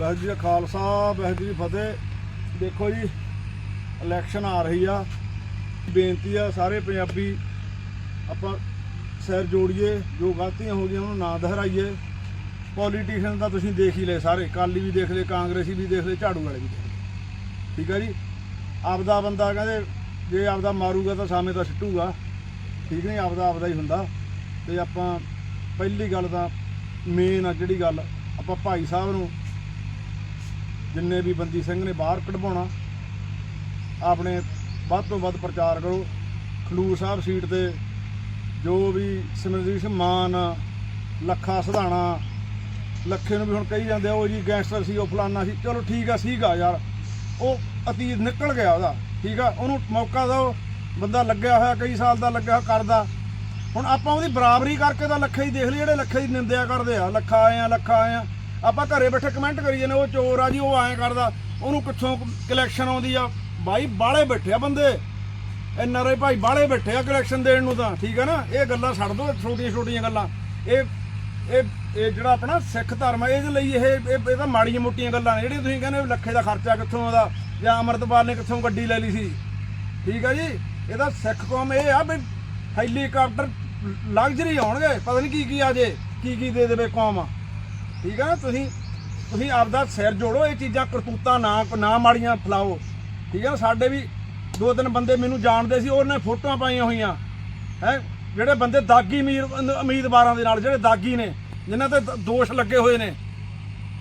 ਵਾਹਿਗੁਰੂ ਜੀ ਕਾ ਖਾਲਸਾ, ਵਾਹਿਗੁਰੂ ਜੀ ਫਤਿਹ। ਦੇਖੋ ਜੀ ਇਲੈਕਸ਼ਨ ਆ ਰਹੀ ਆ। ਬੇਨਤੀ ਆ ਸਾਰੇ ਪੰਜਾਬੀ, ਆਪਾਂ ਸਿਰ ਜੋੜੀਏ, ਜੋ ਗਲਤੀਆਂ ਹੋ ਗਈਆਂ ਉਹਨੂੰ ਨਾ ਦੁਹਰਾਈਏ। ਪੋਲੀਟੀਸ਼ੀਅਨ ਤਾਂ ਤੁਸੀਂ ਦੇਖ ਹੀ ਲਏ ਸਾਰੇ ਕਾਲੀ ਵੀ ਦੇਖ ਲਏ, ਕਾਂਗਰਸੀ ਵੀ ਦੇਖ ਲਏ, ਝਾੜੂ ਵਾਲੇ ਵੀ ਦੇਖ ਲਏ। ਠੀਕ ਆ ਜੀ? ਆਪਦਾ ਬੰਦਾ ਕਹਿੰਦੇ, ਜੇ ਆਪਦਾ ਮਾਰੂਗਾ ਤਾਂ ਸਾਵੇਂ ਤਾਂ ਸਿੱਟੂਗਾ। ਠੀਕ ਨਹੀਂ, ਆਪਦਾ ਆਪਦਾ ਹੀ ਹੁੰਦਾ। ਤੇ ਆਪਾਂ ਪਹਿਲੀ ਗੱਲ ਤਾਂ ਮੇਨ ਆ ਜਿਹੜੀ ਗੱਲ ਆਪਾਂ ਭਾਈ ਸਾਹਿਬ ਨੂੰ ਜਿੰਨੇ ਵੀ ਬੰਦੀ ਸਿੰਘ ਨੇ ਬਾਹਰ ਕਢਵਾਉਣਾ, ਆਪਣੇ ਵੱਧ ਤੋਂ ਵੱਧ ਪ੍ਰਚਾਰ ਕਰੋ। ਖਲੂਰ ਸਾਹਿਬ ਸੀਟ ਤੇ ਜੋ ਵੀ ਸਿਮਰਜੀਤ ਸਿੰਘ ਮਾਨ, ਲੱਖਾ ਸਧਾਣਾ, ਲੱਖੇ ਨੂੰ ਵੀ ਹੁਣ ਕਹੀ ਜਾਂਦੇ ਆ, ਉਹ ਜੀ ਗੈਂਗਸਟਰ ਸੀ, ਉਹ ਫਲਾਨਾ ਸੀ। ਚਲੋ ਠੀਕ ਆ, ਸੀਗਾ ਯਾਰ। ਉਹ ਅਤੀਤ ਨਿਕਲ ਗਿਆ ਉਹਦਾ, ਠੀਕ ਆ? ਉਹਨੂੰ ਮੌਕਾ ਦਿਓ। ਬੰਦਾ ਲੱਗਿਆ ਹੋਇਆ, ਕਈ ਸਾਲ ਦਾ ਲੱਗਿਆ ਹੋਇਆ, ਕਰਦਾ। ਹੁਣ ਆਪਾਂ ਉਹਦੀ ਬਰਾਬਰੀ ਕਰਕੇ ਤਾਂ ਲੱਖੇ ਹੀ ਦੇਖ ਲਈ ਜਿਹੜੇ ਲੱਖੇ ਦੀ ਨਿੰਦਿਆ ਕਰਦੇ ਆ। ਲੱਖਾ ਆਏ ਆ, ਲੱਖਾ ਆਏ ਆ। ਆਪਾਂ ਘਰੇ ਬੈਠੇ ਕਮੈਂਟ ਕਰੀ ਜਾਂਦੇ, ਉਹ ਚੋਰ ਆ ਜੀ, ਉਹ ਐਂ ਕਰਦਾ, ਉਹਨੂੰ ਕਿੱਥੋਂ ਕਲੈਕਸ਼ਨ ਆਉਂਦੀ ਆ। ਬਾਈ ਬਾਲੇ ਬੈਠੇ ਆ ਬੰਦੇ। ਐਨ ਆਰ ਭਾਈ ਬਾਲੇ ਬੈਠੇ ਆ ਕਲੈਕਸ਼ਨ ਦੇਣ ਨੂੰ ਤਾਂ, ਠੀਕ ਆ ਨਾ? ਇਹ ਗੱਲਾਂ ਛੱਡ ਦੋ, ਛੋਟੀਆਂ ਛੋਟੀਆਂ ਗੱਲਾਂ। ਇਹ ਇਹ ਇਹ ਜਿਹੜਾ ਆਪਣਾ ਸਿੱਖ ਧਰਮ ਆ, ਇਹਦੇ ਲਈ ਇਹ ਇਹ ਇਹ ਤਾਂ ਮਾੜੀਆਂ ਮੋਟੀਆਂ ਗੱਲਾਂ ਨੇ। ਜਿਹੜੀਆਂ ਤੁਸੀਂ ਕਹਿੰਦੇ ਲੱਖੇ ਦਾ ਖਰਚਾ ਕਿੱਥੋਂ ਆਉਂਦਾ, ਜਾਂ ਅਮਰਤਪਾਲ ਨੇ ਕਿੱਥੋਂ ਗੱਡੀ ਲੈ ਲਈ ਸੀ। ਠੀਕ ਆ ਜੀ? ਇਹਦਾ ਸਿੱਖ ਕੌਮ ਇਹ ਆ ਵੀ ਹੈਲੀਕਾਪਟਰ ਲਗਜ਼ਰੀ ਆਉਣਗੇ, ਪਤਾ ਨਹੀਂ ਕੀ ਕੀ ਆ ਜੇ, ਕੀ ਕੀ ਦੇ ਦੇਵੇ ਕੌਮ ਠੀਕ ਆ ਨਾ? ਤੁਸੀਂ ਤੁਸੀਂ ਆਪਦਾ ਸਿਰ ਜੋੜੋ, ਇਹ ਚੀਜ਼ਾਂ ਕਰਤੂਤਾਂ ਨਾ ਨਾ ਮਾੜੀਆਂ ਫਲਾਓ। ਠੀਕ ਆ ਨਾ? ਸਾਡੇ ਵੀ ਦੋ ਤਿੰਨ ਬੰਦੇ ਮੈਨੂੰ ਜਾਣਦੇ ਸੀ, ਉਹਨਾਂ ਨੇ ਫੋਟੋਆਂ ਪਾਈਆਂ ਹੋਈਆਂ। ਹੈ? ਜਿਹੜੇ ਬੰਦੇ ਦਾਗੀ ਅਮੀਰ, ਉਮੀਦਵਾਰਾਂ ਦੇ ਨਾਲ, ਜਿਹੜੇ ਦਾਗੀ ਨੇ, ਜਿਨ੍ਹਾਂ ਤੇ ਦ- ਦੋਸ਼ ਲੱਗੇ ਹੋਏ ਨੇ।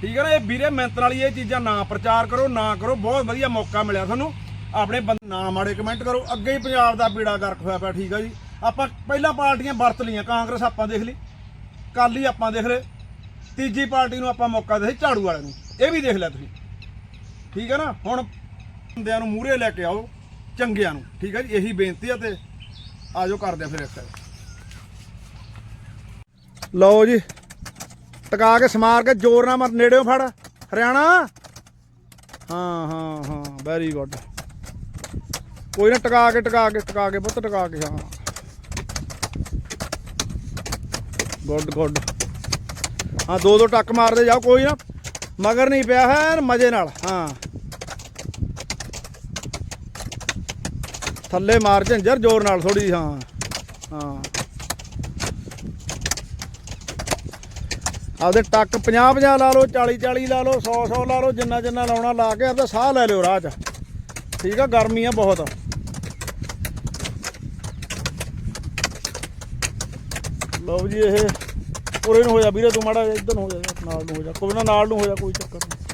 ਠੀਕ ਹੈ ਨਾ? ਇਹ ਵੀਰੇ ਮਿਹਨਤ ਵਾਲੀ ਇਹ ਚੀਜ਼ਾਂ ਨਾ ਪ੍ਰਚਾਰ ਕਰੋ, ਨਾ ਕਰੋ। ਬਹੁਤ ਵਧੀਆ ਮੌਕਾ ਮਿਲਿਆ ਤੁਹਾਨੂੰ। ਆਪਣੇ ਬੰਦੇ ਨਾ ਮਾੜੇ ਕਮੈਂਟ ਕਰੋ। ਅੱਗੇ ਹੀ ਪੰਜਾਬ ਦਾ ਬੀੜਾ ਗਰਕ ਹੋਇਆ ਪਿਆ, ਠੀਕ ਆ ਜੀ। ਆਪਾਂ ਪਹਿਲਾਂ ਪਾਰਟੀਆਂ ਵਰਤ ਲਈਆਂ, ਕਾਂਗਰਸ ਆਪਾਂ ਦੇਖ ਲਈ। ਕਾਲੀ ਆਪਾਂ ਦੇਖ ਲਏ। ਤੀਜੀ ਪਾਰਟੀ ਨੂੰ ਆਪਾਂ ਮੌਕਾ ਦੇ ਝਾੜੂ ਵਾਲਿਆਂ ਨੂੰ। ਇਹ ਵੀ ਦੇਖ ਲਿਆ ਤੁਸੀਂ। ਠੀਕ ਹੈ ਨਾ? ਹੁਣ ਬੰਦਿਆਂ ਨੂੰ ਮੂਹਰੇ ਲੈ ਕੇ ਆਓ, ਚੰਗਿਆਂ ਨੂੰ। ਠੀਕ ਹੈ ਜੀ? ਇਹੀ ਬੇਨਤੀ ਆ ਤੇ ਆਜੋ ਕਰਦੇ ਆ ਫਿਰ ਇੱਕ ਲਓ ਜੀ, ਟਕਾ ਕੇ ਸਮਾਰ ਕੇ ਜ਼ੋਰ ਨਾਲ ਮਤ ਨੇੜਿਓਂ ਫੜ। ਹਰਿਆਣਾ? ਹਾਂ ਹਾਂ ਹਾਂ ਵੈਰੀ ਗੁੱਡ ਕੋਈ ਨਾ ਟਕਾ ਕੇ ਟਕਾ ਕੇ ਟਕਾ ਕੇ ਪੁੱਤ, ਟਕਾ ਕੇ, ਹਾਂ। ਗੁੱਡ ਗੁੱਡ ਹਾਂ, ਦੋ ਦੋ ਟੱਕ ਮਾਰਦੇ ਜਾਓ, ਕੋਈ ਨਾ। ਮਗਰ ਨਹੀਂ ਪਿਆ ਹੈ ਮਜ਼ੇ ਨਾਲ, ਹਾਂ। ਥੱਲੇ ਮਾਰ ਝੰਜਰ, ਜ਼ੋਰ ਨਾਲ ਥੋੜੀ ਹਾਂ ਹਾਂ। ਆਪਦੇ ਟੱਕ 50 50 ਲਾ ਲਓ 40 40 ਲਾ ਲਓ 100 100 ਲਾ ਲਓ, ਜਿੰਨਾ ਜਿੰਨਾ ਲਾਉਣਾ ਲਾ ਕੇ ਆਪਦਾ ਸਾਹ ਲੈ ਲਿਓ ਰਾਹ 'ਚ। ਠੀਕ ਆ ਗਰਮੀ ਆ ਬਹੁਤ। ਲਓ ਜੀ, ਇਹ ਉਰੇ ਨੂੰ ਹੋ ਜਾ, ਵੀਰੇ ਤੂੰ ਮਾੜਾ ਜਿਹਾ ਇੱਧਰ ਨੂੰ ਹੋ ਜਾ ਨਾਲ ਨੂੰ ਹੋ ਜਾ, ਕੋਈ ਨਾ ਨਾਲ ਨੂੰ ਹੋ ਜਾ, ਕੋਈ ਚੱਕਰ ਨਹੀਂ।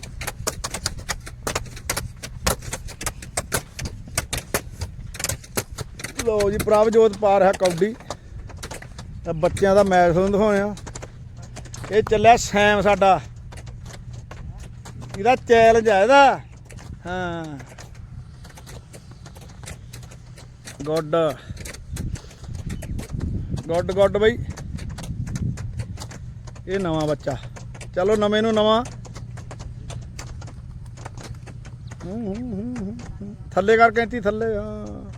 ਲਓ ਜੀ, ਪ੍ਰਭਜੋਤ ਪਾ ਰਿਹਾ ਕੌਡੀ। ਇਹ ਬੱਚਿਆਂ ਦਾ ਮੈਚ ਤੁਹਾਨੂੰ ਦਿਖਾਉਣਾ ਇਹ ਚੱਲਿਆ ਸੈਮ ਸਾਡਾ। ਇਹਦਾ ਚੈਲੰਜ ਆ ਇਹਦਾ। ਹਾਂ। ਗੁੱਡ। ਗੁੱਡ ਗੁੱਡ ਬਈ। ਇਹ ਨਵਾਂ ਬੱਚਾ। ਚਲੋ ਨਵੇਂ ਨੂੰ ਨਵਾਂ। ਥੱਲੇ ਕਰ ਕੈਂਤੀ ਥੱਲੇ, ਹਾਂ।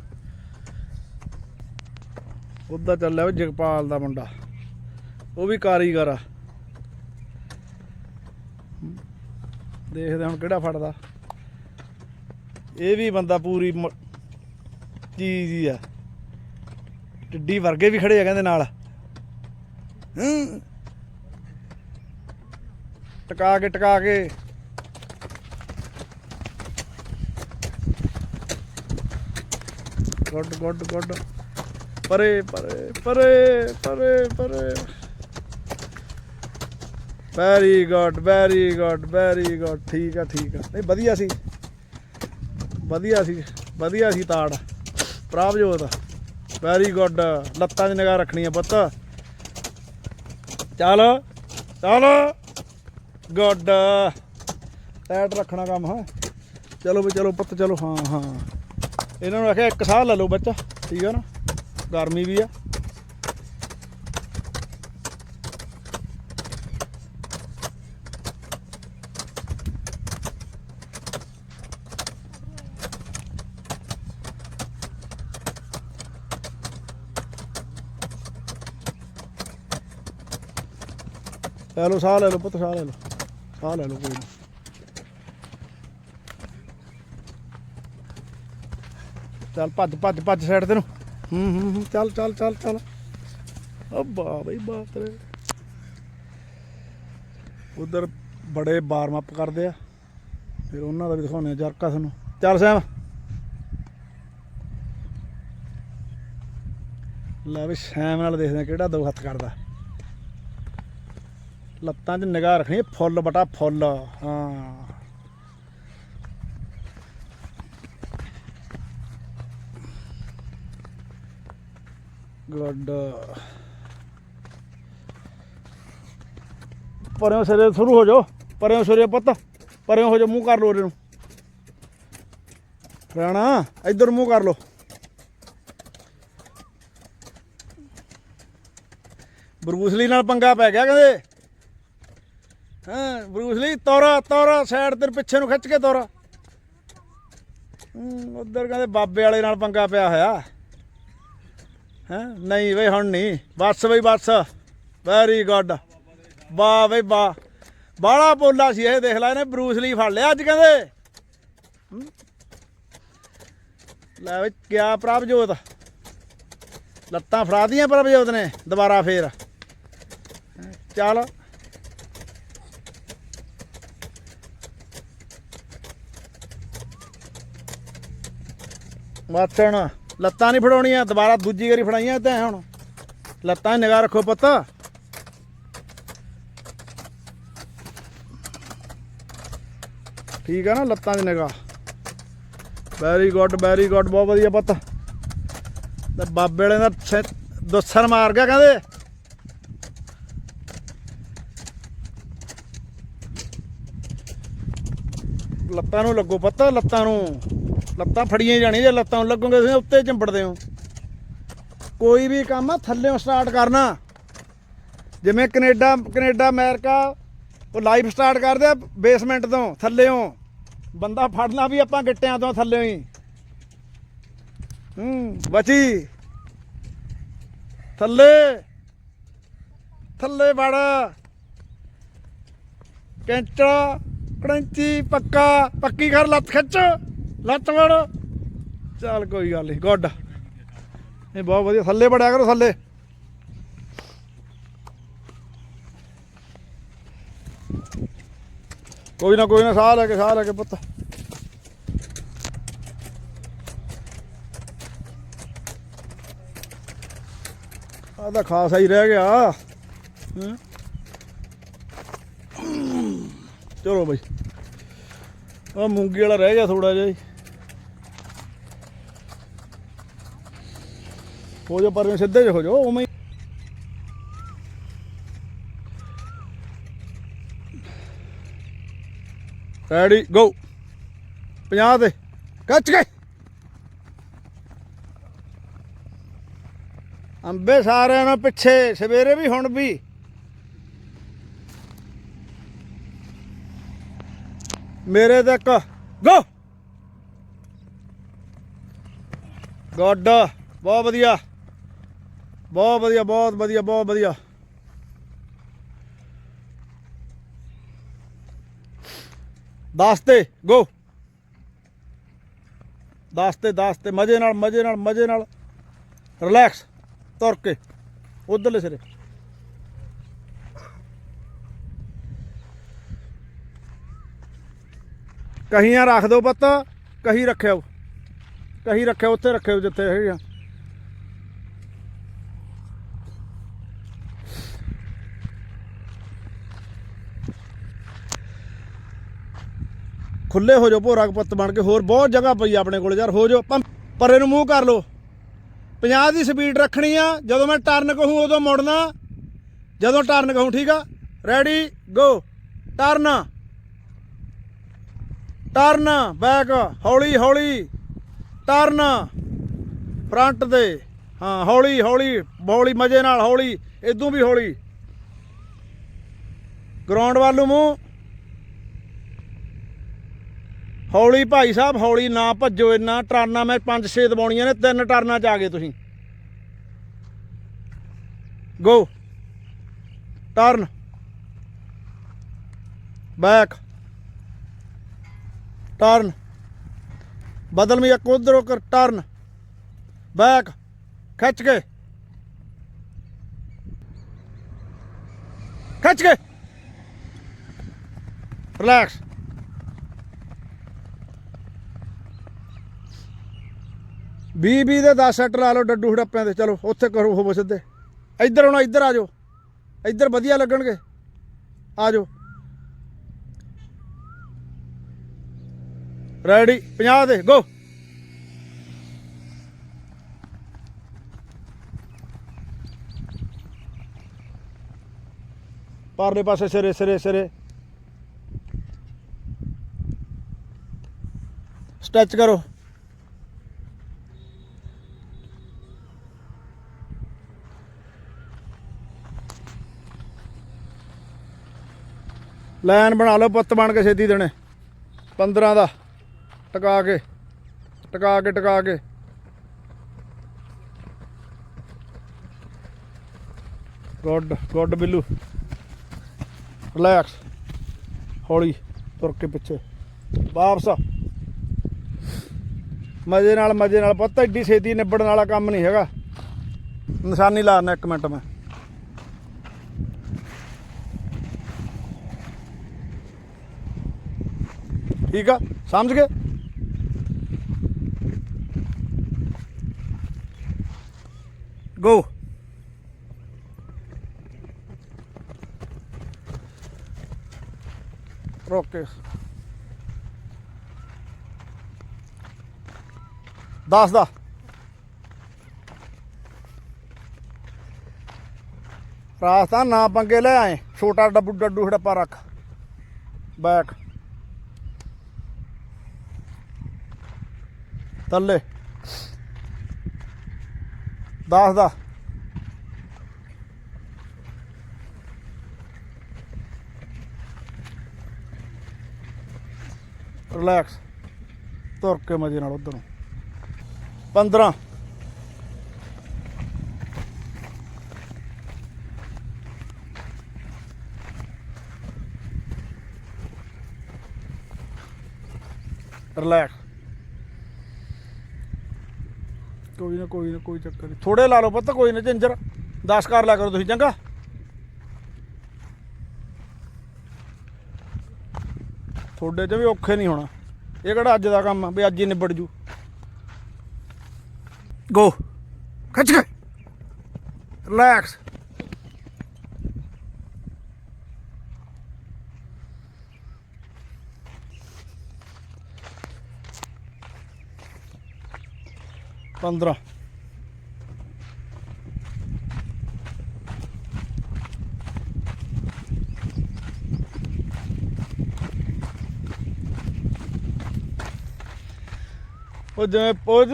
ਉਹਦਾ ਚੱਲਿਆ ਵਾ ਜਗਪਾਲ ਦਾ ਮੁੰਡਾ। ਉਹ ਵੀ ਕਾਰੀਗਰ ਆ। ਦੇਖਦੇ ਹੁਣ ਕਿਹੜਾ ਫੜਦਾ। ਇਹ ਵੀ ਬੰਦਾ ਪੂਰੀ ਚੀਜ਼ ਹੀ ਆ। ਟਿੱਡੀ ਵਰਗੇ ਵੀ ਖੜੇ ਆ ਕਹਿੰਦੇ ਨਾਲ। ਹੂੰ। ਟਕਾ ਕੇ ਟਕਾ ਕੇ। Good good good. ਪਰੇ ਪਰੇ ਪਰੇ ਪਰੇ ਪਰੇ। Very good very good very good ਠੀਕ ਆ ਠੀਕ ਆ। ਨਹੀਂ, ਵਧੀਆ ਸੀ। ਵਧੀਆ ਸੀ ਵਧੀਆ ਸੀ ਤਾੜ। ਪ੍ਰਭਜੋਤ ਵੈਰੀ ਗੁੱਡ ਲੱਤਾਂ 'ਚ ਨਿਗਾਹ ਰੱਖਣੀ ਆ ਪੁੱਤ। ਚੱਲ ਚੱਲ। ਗੁੱਡ ਟਾਈਟ ਰੱਖਣਾ ਕੰਮ ਹੈ। ਚਲੋ ਵੀ ਚਲੋ ਪੁੱਤ, ਚਲੋ, ਹਾਂ ਹਾਂ। ਇਹਨਾਂ ਨੂੰ ਆਖਿਆ ਇੱਕ ਸਾਹ ਲੈ ਲਓ ਬੱਚਾ, ਠੀਕ ਹੈ ਨਾ? ਗਰਮੀ ਵੀ ਆ। ਲੈ ਲਓ, ਸਾਹ ਲੈ ਲਓ ਪੁੱਤ, ਸਾਹ ਲੈ ਲਓ। ਆ ਲੈ ਲਓ ਕੋਈ ਨਾ ਚੱਲ ਭੱਜ ਭੱਜ ਭੱਜ ਸਾਈਡ ਤੇ ਨੂੰ ਹੂੰ ਹੂੰ ਹੂੰ ਚੱਲ ਚੱਲ ਚੱਲ ਚੱਲ ਅੱਬਾ ਬਈ ਬਾਤ ਰੇ ਉਧਰ ਬੜੇ ਵਾਰਮ ਅਪ ਕਰਦੇ ਆ ਫਿਰ ਉਹਨਾਂ ਦਾ ਵੀ ਦਿਖਾਉਣੇ ਆ ਜਰਕਾ ਤੁਹਾਨੂੰ ਚੱਲ ਸੈਮ ਲੈ ਵੀ ਸੈਮ ਨਾਲ ਦੇਖਦੇ ਆ ਕਿਹੜਾ ਦੋ ਹੱਥ ਕਰਦਾ ਲੱਤਾਂ 'ਚ ਨਿਗਾਹ ਰੱਖਣੀ, ਫੁੱਲ ਬਟਾ ਫੁੱਲ, ਹਾਂ। ਗੁੱਡ। ਪਰਿਓ ਸਿਰੇ ਸ਼ੁਰੂ ਹੋ ਜਾਓ, ਪਰਿਓ ਸਿਰੇ ਪੁੱਤ, ਪਰਿਓ ਹੋ ਜਾ ਮੂੰਹ ਕਰ ਲੋ ਉਹਦੇ ਨੂੰ। ਰਾਣਾ, ਇੱਧਰ ਮੂੰਹ ਕਰ ਲੋ ਬਰੂਸਲੀ ਨਾਲ ਪੰਗਾ ਪੈ ਗਿਆ ਕਹਿੰਦੇ। ਹਾਂ ਬਰੂਸਲੀ ਤੋਰਾ ਤੋਰਾ, ਸਾਈਡ ਤੇ ਪਿੱਛੇ ਨੂੰ ਖਿੱਚ ਕੇ ਤੋਰਾ। ਹੂੰ, ਉਧਰ ਕਹਿੰਦੇ ਬਾਬੇ ਵਾਲੇ ਨਾਲ ਪੰਗਾ ਪਿਆ ਹੋਇਆ। ਹੈ, ਨਹੀਂ ਬਈ, ਹੁਣ ਨਹੀਂ। ਬਸ ਬਈ, ਬਸ। ਵੈਰੀ ਗੁੱਡ ਵਾਹ ਬਈ, ਵਾਹ। ਬਾਲਾ ਬੋਲਾ ਸੀ ਇਹ, ਦੇਖ ਲੈ ਇਹਨੇ ਬਰੂਸ ਲੀ ਫੜ ਲਿਆ ਅੱਜ ਕਹਿੰਦੇ। ਲੈ ਬਈ, ਕਿਆ ਪ੍ਰਭਜੋਤ। ਲੱਤਾਂ ਫੜਾਦੀਆਂ ਪ੍ਰਭਜੋਤ ਨੇ, ਦੁਬਾਰਾ ਫੇਰ। ਚੱਲ। ਵਾਚਣ ਲੱਤਾਂ ਨਹੀਂ ਫੜਾਉਣੀਆਂ, ਦੁਬਾਰਾ ਦੂਜੀ ਵਾਰੀ ਫੜਾਈਆਂ ਤੇ ਹੁਣ। ਲੱਤਾਂ 'ਚ ਨਿਗਾਹ ਰੱਖੋ ਪੁੱਤ। ਠੀਕ ਆ ਨਾ ਲੱਤਾਂ 'ਚ ਨਿਗਾਹ। ਵੈਰੀ ਗੁੱਡ ਵੈਰੀ ਗੁੱਡ ਬਹੁਤ ਵਧੀਆ ਪੁੱਤ। ਤੇ ਬਾਬੇ ਵਾਲੇ ਦਾ ਦੁੱਸਰ ਮਾਰ ਗਿਆ ਕਹਿੰਦੇ। ਲੱਤਾਂ ਨੂੰ ਲੱਗੋ ਪੁੱਤ, ਲੱਤਾਂ ਨੂੰ। ਲੱਤਾਂ ਫੜੀਆਂ ਜਾਣੀਆਂ, ਜੇ ਲੱਤਾਂ ਨੂੰ ਲੱਗੋਗੇ ਤੁਸੀਂ ਉੱਤੇ ਚਿੰਬੜਦੇ ਹੋ। ਕੋਈ ਵੀ ਕੰਮ ਆ ਥੱਲੇੋਂ ਸਟਾਰਟ ਕਰਨਾ। ਜਿਵੇਂ ਕੈਨੇਡਾ ਕੈਨੇਡਾ, ਅਮਰੀਕਾ, ਉਹ ਲਾਈਫ ਸਟਾਰਟ ਕਰਦੇ ਆ ਬੇਸਮੈਂਟ ਤੋਂ ਥੱਲੇੋਂ ਬੰਦਾ ਫੜਨਾ ਵੀ ਆਪਾਂ ਗਿੱਟਿਆਂ ਤੋਂ ਥੱਲੇੋਂ ਹੀ। ਹੂੰ, ਬਚੀ। ਥੱਲੇ। ਥੱਲੇ ਵੜ। ਕੈਂਚਾ, ਕੜੰਚੀ, ਪੱਕਾ। ਪੱਕੀ ਕਰ, ਲੱਤ ਖਿੱਚ। ਲੱਤ ਵੜ ਚੱਲ ਕੋਈ ਗੱਲ ਨਹੀਂ, ਗੁੱਡ। ਇਹ ਬਹੁਤ ਵਧੀਆ, ਥੱਲੇ ਵੜਿਆ ਕਰੋ, ਥੱਲੇ। ਕੋਈ ਨਾ ਕੋਈ ਨਾ, ਸਾਹ ਲੈ ਕੇ, ਸਾਹ ਲੈ ਕੇ ਪੁੱਤ। ਆ ਤਾਂ ਖਾਸਾ ਹੀ ਰਹਿ ਗਿਆ। ਚਲੋ ਬਈ। ਆ ਮੂੰਗੀ ਵਾਲਾ ਰਹਿ ਗਿਆ ਥੋੜਾ ਜਿਹਾ ਹੋ ਜਾ ਪਰ ਸਿੱਧੇ ਜਿਹੇ ਹੋ ਜਾਓ ਉਵੇਂ ਹੀ। ਰੈਡੀ ਗੋ 50 ਤੇ ਕੱਚ ਗਏ ਅੰਬੇ ਸਾਰਿਆਂ ਨੂੰ ਪਿੱਛੇ, ਸਵੇਰੇ ਵੀ, ਹੁਣ ਵੀ। ਮੇਰੇ ਤੱਕ ਗੋ ਗੁੱਡ ਬਹੁਤ ਵਧੀਆ। ਬਹੁਤ ਵਧੀਆ ਬਹੁਤ ਵਧੀਆ ਬਹੁਤ ਵਧੀਆ। ਦਸ ਤੇ ਗੋ ਦਸ ਤੇ ਦਸ ਤੇ, ਮਜ਼ੇ ਨਾਲ ਮਜ਼ੇ ਨਾਲ ਮਜ਼ੇ ਨਾਲ। ਰਿਲੈਕਸ ਤੁਰ ਕੇ, ਉਧਰਲੇ ਸਿਰੇ। ਕਹੀਆਂ ਰੱਖ ਦਿਓ ਪੁੱਤ, ਕਹੀ ਰੱਖਿਓ। ਕਹੀ ਰੱਖਿਓ, ਉੱਥੇ ਰੱਖਿਓ ਜਿੱਥੇ ਹੈਗਾ ਖੁੱਲੇ ਹੋ ਜਾਓ, ਭੋਰਾ ਪੁੱਤ ਬਣ ਕੇ, ਹੋਰ ਬਹੁਤ ਜਗ੍ਹਾ ਪਈ ਆ ਆਪਣੇ ਕੋਲ ਯਾਰ, ਹੋ ਜਾਓ। ਪਰ ਇਹਨੂੰ ਮੂੰਹ ਕਰ ਲਓ। 50 ਦੀ ਸਪੀਡ ਰੱਖਣੀ ਆ, ਜਦੋਂ ਮੈਂ ਟਰਨ ਕਹੂੰ, ਉਦੋਂ ਮੁੜਨਾ। ਜਦੋਂ ਟਰਨ ਕਹੂੰ, ਠੀਕ ਆ? Ready go turn turn back ਹੌਲੀ ਹੌਲੀ। ਟਰਨ ਫਰੰਟ ਤੇ। ਹਾਂ, ਹੌਲੀ ਹੌਲੀ। ਹੌਲੀ, ਮਜੇ ਨਾਲ ਹੌਲੀ। ਇਦੋਂ ਵੀ ਹੌਲੀ। ਗਰਾਊਂਡ ਵੱਲ ਨੂੰ ਮੂੰਹ। ਹੌਲੀ ਭਾਈ ਸਾਹਿਬ, ਹੌਲੀ ਨਾ ਭੱਜੋ ਇੰਨਾ, ਟਰਨਾਂ ਮੈਂ 5-6 ਦਬਾਉਣੀਆਂ ਨੇ, ਤਿੰਨ ਟਰਨਾਂ 'ਚ ਆ ਗਏ ਤੁਸੀਂ। ਗੋ ਟਰਨ ਬੈਕ ਟਰਨ ਬਦਲ ਮੀ ਇੱਕ ਉਧਰੋਂ ਕਰ ਟਰਨ ਬੈਕ ਖਿੱਚ ਕੇ। ਖਿੱਚ ਕੇ। ਰਿਲੈਕਸ ਵੀਹ ਵੀਹ ਦੇ 10 ਸੈੱਟ ਲਾ ਲਓ ਡੱਡੂ ਹੜੱਪਿਆਂ ਦੇ, ਚਲੋ ਉੱਥੇ ਕਰੋ ਹੋਵੋ ਸਿੱਧੇ। ਇੱਧਰ ਆਉਣਾ ਇੱਧਰ ਆ ਜਾਓ। ਇੱਧਰ ਵਧੀਆ ਲੱਗਣਗੇ। ਆ ਜਾਓ। ਰੈਡੀ 50 ਦੇ ਗੋ ਪਰਲੇ ਪਾਸੇ ਸਿਰੇ ਸਿਰੇ ਸਿਰੇ। ਸਟੈਚ ਕਰੋ। ਲਾਈਨ ਬਣਾ ਲਓ ਪੁੱਤ ਬਣ ਕੇ ਛੇਤੀ ਦੇਣੇ 15 ਦਾ, ਟਿਕਾ ਕੇ ਟਿਕਾ ਕੇ ਟਿਕਾ ਕੇ। Good good Billu. ਰਿਲੈਕਸ। ਹੌਲੀ ਤੁਰ ਕੇ ਪਿੱਛੇ। ਵਾਪਸ ਮਜ਼ੇ ਨਾਲ ਮਜ਼ੇ ਨਾਲ। ਪੁੱਤ ਐਡੀ ਛੇਤੀ ਨਿਬੜਨ ਵਾਲਾ ਕੰਮ ਨਹੀਂ ਹੈਗਾ। ਨਿਸ਼ਾਨੀ ਲਾਣਾ ਇੱਕ ਮਿੰਟ ਮੈਂ। ਠੀਕ ਆ? ਸਮਝ ਗਏ? ਗੋ ਰੋਕ ਕੇ 10 ਦਾ। ਰਾਸਤਾ ਨਾ ਪੰਗੇ ਲੈ ਆਏ। ਛੋਟਾ ਡੱਬੂ ਡੱਡੂ ਹੜੱਪਾ ਰੱਖ। ਬੈਕ ਥੱਲੇ। 10 ਦਾ। ਰਿਲੈਕਸ ਤੁਰ ਕੇ ਮਜੇ ਨਾਲ ਉਧਰ। ਨੂੰ 15 ਰਿਲੈਕਸ ਕੋਈ ਨਾ ਕੋਈ ਨਾ, ਕੋਈ ਚੱਕਰ ਨਹੀਂ। ਥੋੜੇ ਲਾ ਲਓ ਪੁੱਤ, ਕੋਈ ਨਾ ਝੰਜਰ। 10 ਕਰ ਲਿਆ ਕਰੋ ਤੁਸੀਂ, ਚੰਗਾ? ਤੁਹਾਡੇ 'ਚ ਵੀ ਔਖੇ ਨਹੀਂ ਹੋਣਾ। ਇਹ ਕਿਹੜਾ ਅੱਜ ਦਾ ਕੰਮ ਆ, ਵੀ ਅੱਜ ਹੀ ਨਿਬੜ ਜੂ। ਗੋ ਖਿੱਚ ਕੇ। ਰਿਲੈਕਸ ਪੰਦਰਾਂ। ਉਹ ਜਿਵੇਂ ਪੋਜ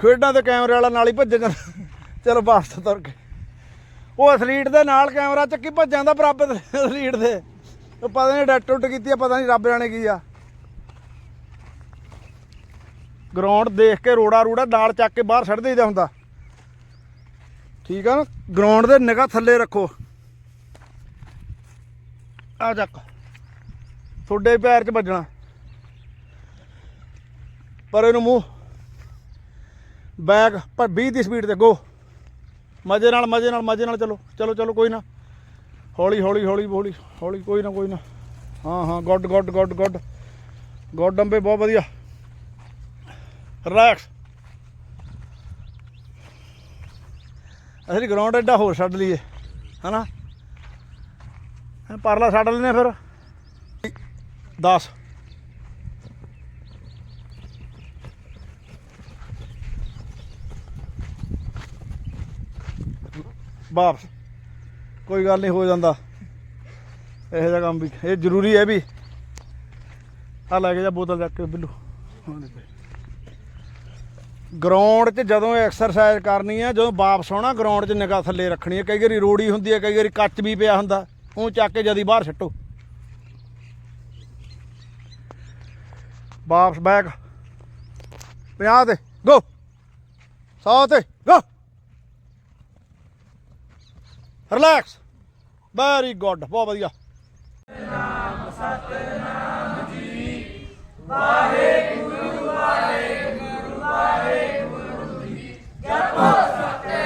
ਖੇਡਾਂ ਤੇ ਕੈਮਰੇ ਵਾਲਾ ਨਾਲ ਹੀ ਭੱਜ ਜਾਂਦਾ। ਚਲੋ ਬਾਸ ਤੁਰ ਕੇ। ਉਹ ਅਥਲੀਟ ਦੇ ਨਾਲ ਕੈਮਰਾ ਚੱਕੀ ਭੱਜ ਜਾਂਦਾ ਬਰਾਬਰ ਅਥਲੀਟ ਦੇ। ਉਹ ਪਤਾ ਨਹੀਂ ਡੱਟ ਟੁੱਟ ਕੀਤੀ ਆ, ਪਤਾ ਨਹੀਂ ਰੱਬ ਜਾਣੇ ਕੀ ਆ। ਗਰਾਊਂਡ ਦੇਖ ਕੇ ਰੋੜਾ ਰੂੜਾ ਨਾਲ ਚੱਕ ਕੇ ਬਾਹਰ ਛੱਡ ਦੇਈਦਾ ਹੁੰਦਾ। ਠੀਕ ਆ ਨਾ? ਗਰਾਊਂਡ ਦੇ ਨਿਗਾਹ ਥੱਲੇ ਰੱਖੋ। ਆ ਚੱਕ। ਤੁਹਾਡੇ ਪੈਰ 'ਚ ਵੱਜਣਾ। ਪਰ ਇਹਨੂੰ ਮੂੰਹ, ਬੈਗ ਪਰ 20 ਦੀ ਸਪੀਡ ਤੇ ਗੋ। ਮਜ਼ੇ ਨਾਲ ਮਜ਼ੇ ਨਾਲ ਮਜ਼ੇ ਨਾਲ ਚਲੋ। ਚਲੋ ਚਲੋ, ਕੋਈ ਨਾ। ਹੌਲੀ ਹੌਲੀ ਹੌਲੀ ਹੌਲੀ ਹੌਲੀ, ਕੋਈ ਨਾ ਕੋਈ ਨਾ। ਹਾਂ ਹਾਂ, good good good good. Good ਅੰਬੇ, ਬਹੁਤ ਵਧੀਆ। ਰਿਲੈਕਸ ਅਸੀਂ ਗਰਾਊਂਡ ਐਡਾ ਹੋਰ ਛੱਡ ਲਈਏ ਹਨਾ? ਹੈਂ, ਪਰਲਾ ਛੱਡ ਲੈਨੇ ਫਿਰ। 10 ਵਾਪਸ। ਕੋਈ ਗੱਲ ਨਹੀਂ ਹੋ ਜਾਂਦਾ। ਇਹੋ ਜਿਹਾ ਕੰਮ ਵੀ ਇਹ ਜ਼ਰੂਰੀ ਹੈ ਵੀ। ਆ ਲੈ ਕੇ ਜਾ ਬੋਤਲ ਚੱਕ ਕੇ ਬਿੱਲੂ। ਗਰਾਊਂਡ 'ਚ ਜਦੋਂ ਐਕਸਰਸਾਈਜ਼ ਕਰਨੀ ਹੈ ਜਦੋਂ ਵਾਪਸ ਆਉਣਾ ਗਰਾਊਂਡ 'ਚ ਨਿਗਾਹ ਥੱਲੇ ਰੱਖਣੀ ਹੈ ਕਈ ਵਾਰੀ ਰੋੜੀ ਹੁੰਦੀ ਹੈ ਕਈ ਵਾਰੀ ਕੱਚ ਵੀ ਪਿਆ ਹੁੰਦਾ। ਉਹ ਚੱਕ ਕੇ ਜਦੀ ਬਾਹਰ ਛੱਟੋ ਵਾਪਸ ਬੈਕ 50 ਤੇ ਗੋ 100 ਤੇ ਗੋ ਰਿਲੈਕਸ ਵੈਰੀ ਗੁੱਡ ਬਹੁਤ ਵਧੀਆ। Pare, Guarulhos, que a força.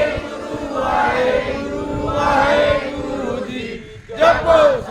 Spurs.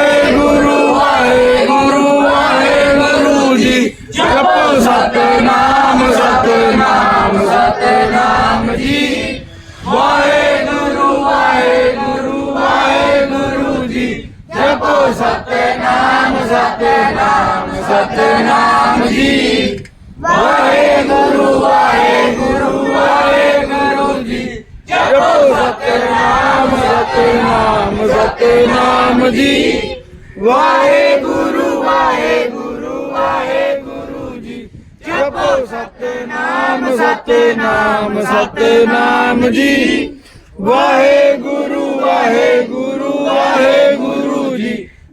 ਜਪੋ ਸਤਨਾਮ ਸਤਨਾਮ ਸਤਨਾਮ ਜੀ। ਵਾਹਿਗੁਰੂ ਵਾਹਿਗੁਰੂ ਵਾਹਿਗੁਰੂ ਜੀ। ਜਪੋ ਸਤਨਾਮ ਸਤਨਾਮ ਸਤਨਾਮ ਜੀ। ਵਾਹਿਗੁਰੂ ਵਾਹਿਗੁਰੂ ਵਾਹਿਗੁਰੂ ਜੀ। ਜਪੋ ਸਤਨਾਮ ਸਤਨਾਮ ਸਤਨਾਮ ਜੀ। ਵਾਹਿਗੁਰੂ ਵਾਹਿਗੁਰੂ ਵਾਹਿਗੁਰੂ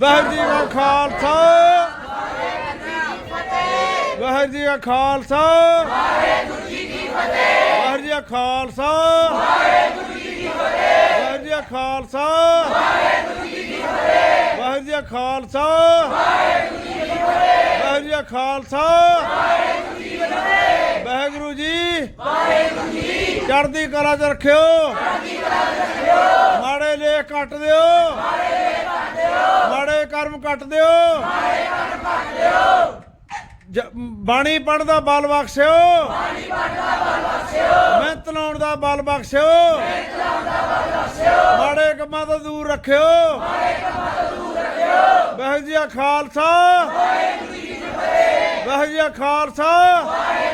ਵਾਹਿਗੁਰੂ ਜੀ ਕਾ ਖਾਲਸਾ। ਵਾਹਿਗੁਰੂ ਜੀ ਕਾ ਖਾਲਸਾ। ਵਾਹਿਗੁਰੂ ਜੀ ਕੀ ਫਤਿਹ ਵਾਹਿਗੁਰੂ ਜੀ ਕਾ ਖਾਲਸਾ। ਵਾਹਿਗੁਰੂ ਜੀ ਕੀ ਫਤਿਹ ਵਾਹਿਗੁਰੂ ਜੀ ਕਾ ਖਾਲਸਾ। ਵਾਹਿਗੁਰੂ ਜੀ ਕੀ ਫਤਿਹ ਵਾਹਿਗੁਰੂ ਜੀ ਕਾ ਖਾਲਸਾ। ਵਾਹਿਗੁਰੂ ਜੀ ਕੀ ਫਤਿਹ ਵਾਹਿਗੁਰੂ ਜੀ ਕਾ ਖਾਲਸਾ। ਵਾਹਿਗੁਰੂ ਜੀ ਕੀ ਫਤਿਹ ਵਾਹਿਗੁਰੂ ਜੀ ਵਾਹਿਗੁਰੂ ਜੀ ਚੜ੍ਹਦੀ ਕਲਾ ਚ ਰੱਖਿਓ। ਚੜ੍ਹਦੀ ਕਲਾ ਚ ਮਾੜੇ ਲੇਖ ਕੱਟ ਦਿਓ। ਮਾੜੇ ਲੇਖ ਕੱਟ ਦਿਓ ਮਾੜੇ ਕਰਮ ਕੱਟ ਦਿਓ। ਜ- ਬਾਣੀ ਪੜ੍ਹਨ ਦਾ ਬਲ ਬਖਸ਼ਿਓ। ਬਾਣੀ ਪੜ੍ਹਨ ਦਾ ਬਲ ਬਖਸ਼ਿਓ ਮਿਹਨਤ ਲਾਉਣ ਦਾ ਬਲ ਬਖਸ਼ਿਓ। ਮਿਹਨਤ ਲਾਉਣ ਦਾ ਬਲ ਬਖਸ਼ਿਓ ਮਾੜੇ ਕੰਮਾਂ ਤੋਂ ਦੂਰ ਰੱਖਿਓ। ਮਾੜੇ ਕੰਮਾਂ ਤੋਂ ਦੂਰ ਰੱਖਿਓ ਵਾਹਿਗੁਰੂ ਜੀ ਖਾਲਸਾ। ਵਾਹਿਗੁਰੂ ਜੀ ਕੀ ਫਤਿਹ। ਵਾਹਿਗੁਰੂ ਜੀ ਖਾਲਸਾ ਵਾਹਿਗੁਰੂ